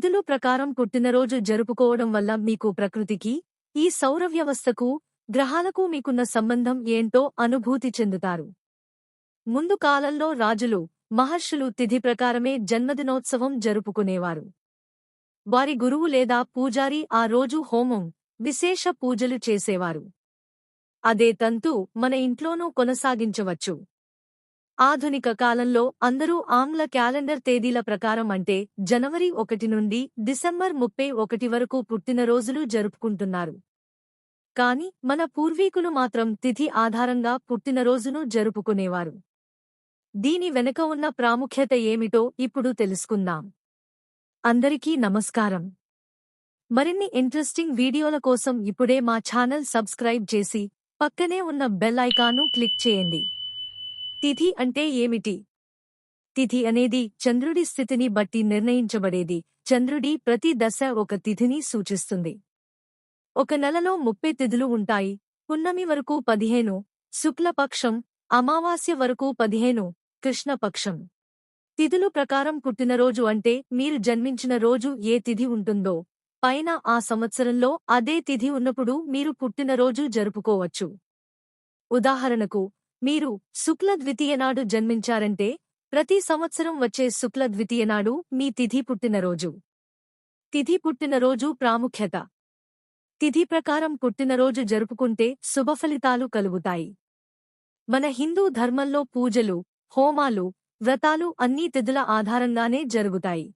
విధులు ప్రకారం పుట్టినరోజు జరుపుకోవడం వల్ల మీకు ప్రకృతికి ఈ సౌర వ్యవస్థకు గ్రహాలకు మీకున్న సంబంధం ఏంటో అనుభూతి చెందుతారు. ముందు కాలంలో రాజులు మహర్షులు తిథి ప్రకారమే జన్మదినోత్సవం జరుపుకునేవారు. వారి గురువు లేదా పూజారి ఆ రోజు హోమం విశేష పూజలు చేసేవారు. అదే తంతు మన ఇంట్లోనూ కొనసాగించవచ్చు. ఆధునిక కాలంలో అందరూ ఆంగ్ల క్యాలెండర్ తేదీల ప్రకారం అంటే జనవరి ఒకటి నుండి డిసెంబర్ ముప్పై ఒకటి వరకు పుట్టినరోజులు జరుపుకుంటున్నారు. కాని మన పూర్వీకులు మాత్రం తిథి ఆధారంగా పుట్టినరోజును జరుపుకునేవారు. దీని వెనుక ఉన్న ప్రాముఖ్యత ఏమిటో ఇప్పుడు తెలుసుకుందాం. అందరికీ నమస్కారం. మరిన్ని ఇంట్రెస్టింగ్ వీడియోల కోసం ఇప్పుడే మా ఛానల్ సబ్స్క్రైబ్ చేసి పక్కనే ఉన్న బెల్ ఐకాను క్లిక్ చేయండి. తిథి అంటే ఏమిటి? తిథి అనేది చంద్రుడి స్థితిని బట్టి నిర్ణయించబడేది. చంద్రుడి ప్రతి దశ ఒక తిథిని సూచిస్తుంది. ఒక నెలలో ముప్పై తిథులు ఉంటాయి. పున్నమి వరకు పదిహేను శుక్లపక్షం అమావాస్య వరకు పదిహేను కృష్ణపక్షం. తిథులు ప్రకారం పుట్టినరోజు అంటే మీరు జన్మించిన రోజు ఏ తిథి ఉంటుందో. పైన ఆ సంవత్సరంలో అదే తిథి ఉన్నప్పుడు మీరు పుట్టినరోజు జరుపుకోవచ్చు. ఉదాహరణకు మీరు శుక్ల ద్వితీయనాడు జన్మించారంటే ప్రతి సంవత్సరం వచ్చే శుక్ల ద్వితీయనాడు మీ తిథి పుట్టినరోజు. తిథి పుట్టినరోజు ప్రాముఖ్యత. తిథి ప్రకారం పుట్టినరోజు జరుపుకుంటే శుభఫలితాలు కలుగుతాయి. మన హిందూ ధర్మంలో పూజలు హోమాలు వ్రతాలు అన్నీ తిథుల ఆధారంగానే జరుగుతాయి.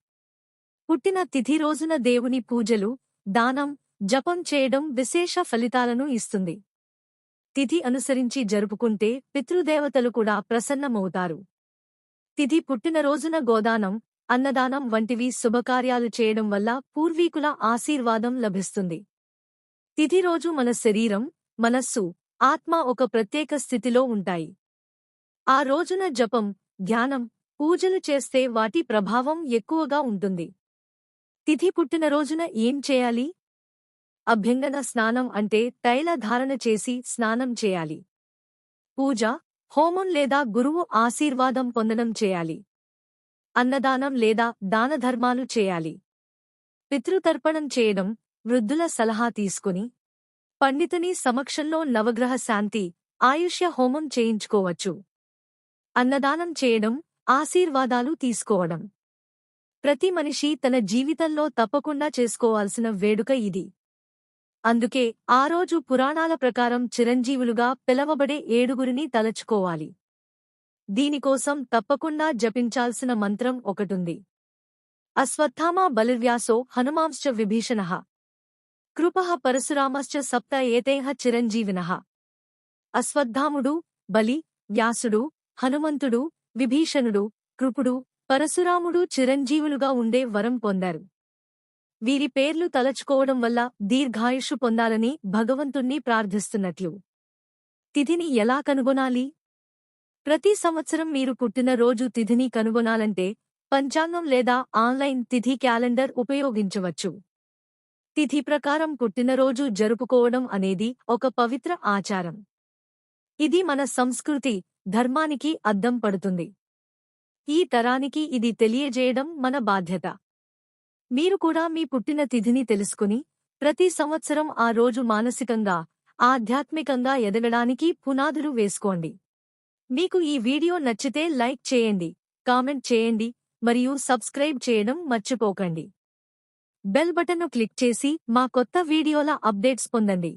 పుట్టిన తిథి రోజున దేవుని పూజలు దానం జపం చేయడం విశేష ఫలితాలను ఇస్తుంది. తిథి అనుసరించి జరుపుకుంటే పితృదేవతలు కూడా ప్రసన్నమవుతారు. తిథి పుట్టినరోజున గోదానం అన్నదానం వంటివి శుభకార్యాలు చేయడం వల్ల పూర్వీకుల ఆశీర్వాదం లభిస్తుంది. తిథి రోజు మన శరీరం మనస్సు ఆత్మ ఒక ప్రత్యేక స్థితిలో ఉంటాయి. ఆ రోజున జపం ధ్యానం పూజలు చేస్తే వాటి ప్రభావం ఎక్కువగా ఉంటుంది. తిథి పుట్టినరోజున ఏం చేయాలి? అభ్యంగన స్నానం అంటే తైల ధారణ చేసి స్నానం చేయాలి. పూజ హోమం లేదా గురువు ఆశీర్వాదం పొందడం చేయాలి. అన్నదానం లేదా దానధర్మాలు చేయాలి. పితృతర్పణం చేయడం వృద్ధుల సలహా తీసుకుని పండితుని సమక్షంలో నవగ్రహ శాంతి ఆయుష్య హోమం చేయించుకోవచ్చు. అన్నదానం చేయడం ఆశీర్వాదాలు తీసుకోవడం. ప్రతి మనిషి తన జీవితంలో తప్పకుండా చేసుకోవాల్సిన వేడుక ఇది. అందుకే ఆ రోజు పురాణాల ప్రకారం చిరంజీవులుగా పిలవబడే ఏడుగురిని తలచుకోవాలి. దీనికోసం తప్పకుండా జపించాల్సిన మంత్రం ఒకటుంది. అశ్వత్థామా బలిర్వ్యాసో హనుమాంశ్చ విభీషణః. కృపః పరశురామశ్చ సప్త ఏతేహ చిరంజీవినః. అశ్వత్థాముడు బలి వ్యాసుడు హనుమంతుడు విభీషణుడు కృపుడు పరశురాముడు చిరంజీవులుగా ఉండే వరం పొందారు. వీరి పేర్లు తలచుకోవడం వల్ల దీర్ఘాయుషు పొందాలని భగవంతుణ్ణి ప్రార్థిస్తున్నట్లు. తిథిని ఎలా కనుగొనాలి? ప్రతి సంవత్సరం మీరు పుట్టిన రోజు తిథిని కనుగొనాలంటే పంచాంగం లేదా ఆన్లైన్ తిథి క్యాలెండర్ ఉపయోగించవచ్చు. తిథి ప్రకారం పుట్టినరోజు జరుపుకోవడం అనేది ఒక పవిత్ర ఆచారం. ఇది మన సంస్కృతి ధర్మానికి అద్దం పడుతుంది. ఈ తరానికి ఇది తెలియజేయడం మన బాధ్యత. మీరు కూడా మీ పుట్టిన తిథిని తెలుసుకుని ప్రతి సంవత్సరం ఆ రోజు మానసికంగా ఆధ్యాత్మికంగా ఎదగడానికి పునాదులు వేసుకోండి. మీకు ఈ వీడియో నచ్చితే లైక్ చేయండి కామెంట్ చేయండి మరియు సబ్స్క్రైబ్ చేయడం మర్చిపోకండి. బెల్ బటన్ను క్లిక్ చేసి మా కొత్త వీడియోల అప్డేట్స్ పొందండి.